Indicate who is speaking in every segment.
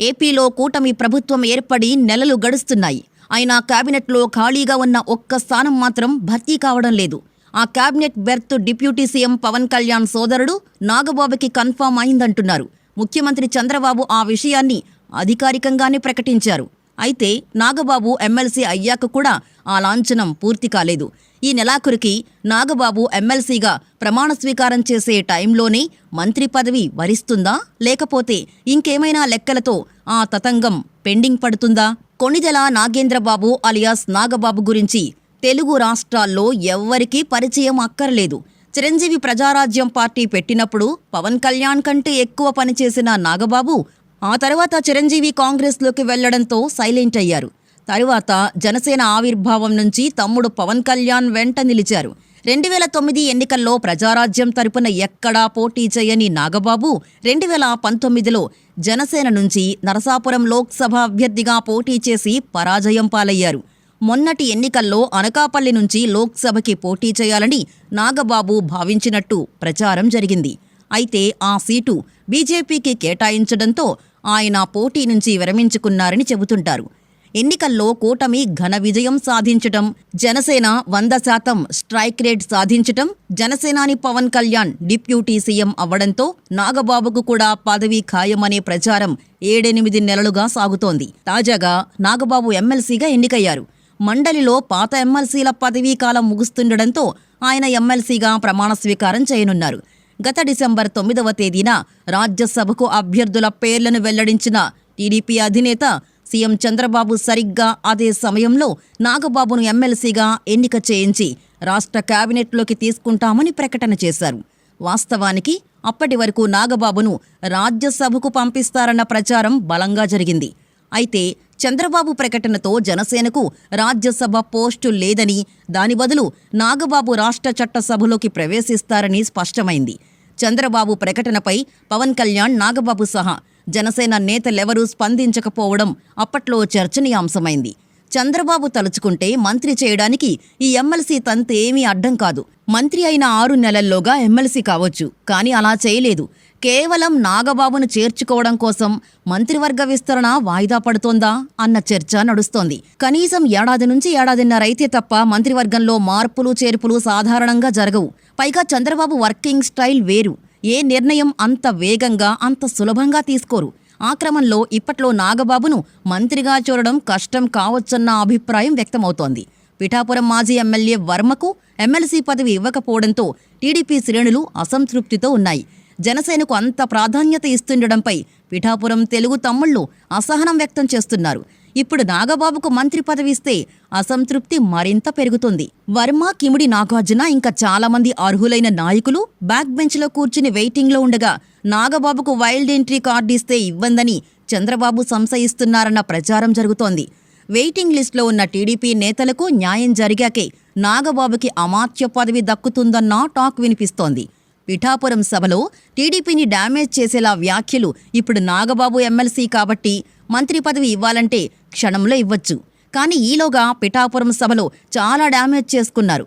Speaker 1: ఏపీలో కూటమి ప్రభుత్వం ఏర్పడి నెలలు గడుస్తున్నాయి. అయినా కేబినెట్లో ఖాళీగా ఉన్న ఒక్క స్థానం మాత్రం భర్తీ కావడం లేదు. ఆ cabinet berth deputy CM Pawan Kalyan సోదరుడు నాగబాబుకి కన్ఫామ్ అయిందంటున్నారు. ముఖ్యమంత్రి చంద్రబాబు ఆ విషయాన్ని అధికారికంగానే ప్రకటించారు. అయితే నాగబాబు ఎమ్మెల్సీ అయ్యాక కూడా ఆ లాంఛనం పూర్తి కాలేదు. ఈ నెలాఖరుకి నాగబాబు ఎమ్మెల్సీగా ప్రమాణ స్వీకారం చేసే టైంలోనే మంత్రి పదవి వరిస్తుందా? లేకపోతే ఇంకేమైనా లెక్కలతో ఆ తతంగం పెండింగ్ పడుతుందా? కొణిదెల నాగేంద్రబాబు అలియాస్ నాగబాబు గురించి తెలుగు రాష్ట్రాల్లో ఎవ్వరికీ పరిచయం అక్కర్లేదు. చిరంజీవి ప్రజారాజ్యం పార్టీ పెట్టినప్పుడు పవన్ కళ్యాణ్ కంటే ఎక్కువ పనిచేసిన నాగబాబు ఆ తర్వాత చిరంజీవి కాంగ్రెస్లోకి వెళ్ళడంతో సైలెంట్ అయ్యారు. తరువాత జనసేన ఆవిర్భావం నుంచి తమ్ముడు పవన్ కళ్యాణ్ వెంట నిలిచారు. రెండు వేల తొమ్మిది ఎన్నికల్లో ప్రజారాజ్యం తరపున ఎక్కడా పోటీ చేయని నాగబాబు రెండు వేల పంతొమ్మిదిలో జనసేన నుంచి నరసాపురం లోక్సభ అభ్యర్థిగా పోటీ చేసి పరాజయం పాలయ్యారు. మొన్నటి ఎన్నికల్లో అనకాపల్లి నుంచి లోక్సభకి పోటీ చేయాలని నాగబాబు భావించినట్టు ప్రచారం జరిగింది. అయితే ఆ సీటు బీజేపీకి కేటాయించడంతో ఆయన పోటీ నుంచి విరమించుకున్నారని చెబుతుంటారు. ఎన్నికల్లో కూటమి ఘన విజయం సాధించటం జనసేన వంద శాతం స్ట్రైక్ రేట్ సాధించటం జనసేనాని పవన్ కళ్యాణ్ డిప్యూటీ సీఎం అవ్వడంతో నాగబాబుకు కూడా పదవి ఖాయమనే ప్రచారం ఏడెనిమిది నెలలుగా సాగుతోంది. తాజాగా నాగబాబు ఎమ్మెల్సీగా ఎన్నికయ్యారు. మండలిలో పాత ఎమ్మెల్సీల పదవీ కాలం ముగుస్తుండటంతో ఆయన ఎమ్మెల్సీగా ప్రమాణ స్వీకారం చేయనున్నారు. గత డిసెంబర్ తొమ్మిదవ తేదీన రాజ్యసభకు అభ్యర్థుల పేర్లను వెల్లడించిన టీడీపీ అధినేత సీఎం చంద్రబాబు సరిగ్గా అదే సమయంలో నాగబాబును ఎమ్మెల్సీగా ఎన్నిక చేయించి రాష్ట్ర కేబినెట్లోకి తీసుకుంటామని ప్రకటన చేశారు. వాస్తవానికి అప్పటి వరకు నాగబాబును రాజ్యసభకు పంపిస్తారన్న ప్రచారం బలంగా జరిగింది. అయితే చంద్రబాబు ప్రకటనతో జనసేనకు రాజ్యసభ పోస్టు లేదని దాని బదులు నాగబాబు రాష్ట్ర చట్టసభలోకి ప్రవేశిస్తారని స్పష్టమైంది. చంద్రబాబు ప్రకటనపై పవన్ కళ్యాణ్ నాగబాబు సహా జనసేన నేతలెవరూ స్పందించకపోవడం అప్పట్లో చర్చనీయాంశమైంది. చంద్రబాబు తలుచుకుంటే మంత్రి చేయడానికి ఈ ఎమ్మెల్సీ తంతేమీ అడ్డం కాదు. మంత్రి అయిన ఆరు నెలల్లోగా ఎమ్మెల్సీ కావచ్చు. కానీ అలా చేయలేదు. కేవలం నాగబాబును చేర్చుకోవడం కోసం మంత్రివర్గ విస్తరణ వాయిదా పడుతోందా అన్న చర్చ నడుస్తోంది. కనీసం ఏడాది నుంచి ఏడాదిన్నరైతే తప్ప మంత్రివర్గంలో మార్పులు చేర్పులు సాధారణంగా జరగవు. పైగా చంద్రబాబు వర్కింగ్ స్టైల్ వేరు. ఏ నిర్ణయం అంత వేగంగా అంత సులభంగా తీసుకోరు. ఆ క్రమంలో ఇప్పట్లో నాగబాబును మంత్రిగా చూడడం కష్టం కావచ్చన్న అభిప్రాయం వ్యక్తమవుతోంది. పిఠాపురం మాజీ ఎమ్మెల్యే వర్మకు ఎమ్మెల్సీ పదవి ఇవ్వకపోవడంతో టీడీపీ శ్రేణులు అసంతృప్తితో ఉన్నాయి. జనసేనకు అంత ప్రాధాన్యత ఇస్తుండడంపై పిఠాపురం తెలుగు తమ్ముళ్ళు అసహనం వ్యక్తం చేస్తున్నారు. ఇప్పుడు నాగబాబుకు మంత్రి పదవి ఇస్తే అసంతృప్తి మరింత పెరుగుతుంది. వర్మ కిముడి నాగార్జున ఇంకా చాలామంది అర్హులైన నాయకులు బ్యాక్ బెంచ్లో కూర్చుని వెయిటింగ్లో ఉండగా నాగబాబుకు వైల్డ్ ఎంట్రీ కార్డు ఇస్తే ఇవ్వందని చంద్రబాబు సంశయిస్తున్నారన్న ప్రచారం జరుగుతోంది. వెయిటింగ్ లిస్టులో ఉన్న టీడీపీ నేతలకు న్యాయం జరిగాకే నాగబాబుకి అమాత్య పదవి దక్కుతుందన్న టాక్ వినిపిస్తోంది. పిఠాపురం సభలో టీడీపీని డ్యామేజ్ చేసేలా వ్యాఖ్యలు ఇప్పుడు నాగబాబు ఎమ్మెల్సీ కాబట్టి మంత్రి పదవి ఇవ్వాలంటే క్షణంలో ఇవ్వచ్చు. కానీ ఈలోగా పిఠాపురం సభలో చాలా డ్యామేజ్ చేసుకున్నారు.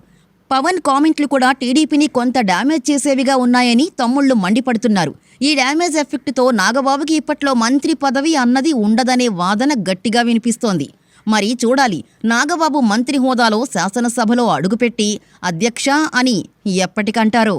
Speaker 1: పవన్ కామెంట్లు కూడా టీడీపీని కొంత డ్యామేజ్ చేసేవిగా ఉన్నాయని తమ్ముళ్ళు మండిపడుతున్నారు. ఈ డ్యామేజ్ ఎఫెక్ట్తో నాగబాబుకి ఇప్పట్లో మంత్రి పదవి అన్నది ఉండదనే వాదన గట్టిగా వినిపిస్తోంది. మరి చూడాలి నాగబాబు మంత్రి హోదాలో శాసనసభలో అడుగుపెట్టి అధ్యక్ష అని ఎప్పటికంటారో.